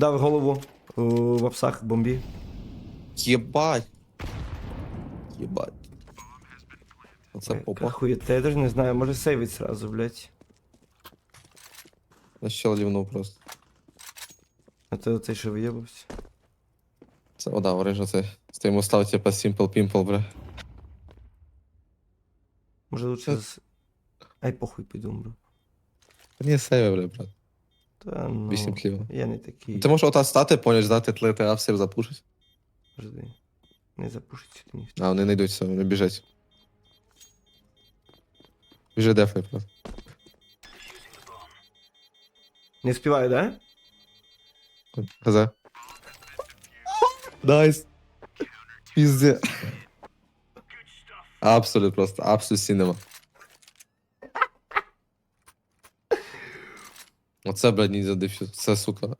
Дав голову у, в апсах бомбі. Єбать. Єбать. Оце попа. Хуєте, я даже не знаю, може сейвить сразу, блядь. На щел лівнув просто. А то цей що виєбався. Це, о, да, ворежа це. Ти йому став, типа, simple pimple, бля. Може лучше з... Ай, похуй піду, бро. Та ні, сейве, бля, брат. Та ну, Вісім кліво. я не такий. Ти можеш ота стати, поняш, дати тлити апсів запушить. Жди. Не запушить сюди ніхто. А, вони не йдуть все, вони біжать. Біжи дефай просто. Не співаю, да? Хз. Найс. Пізде. Абсолют просто, абсолют сінема. Оце, блядь, не за дефюз. Це, сука,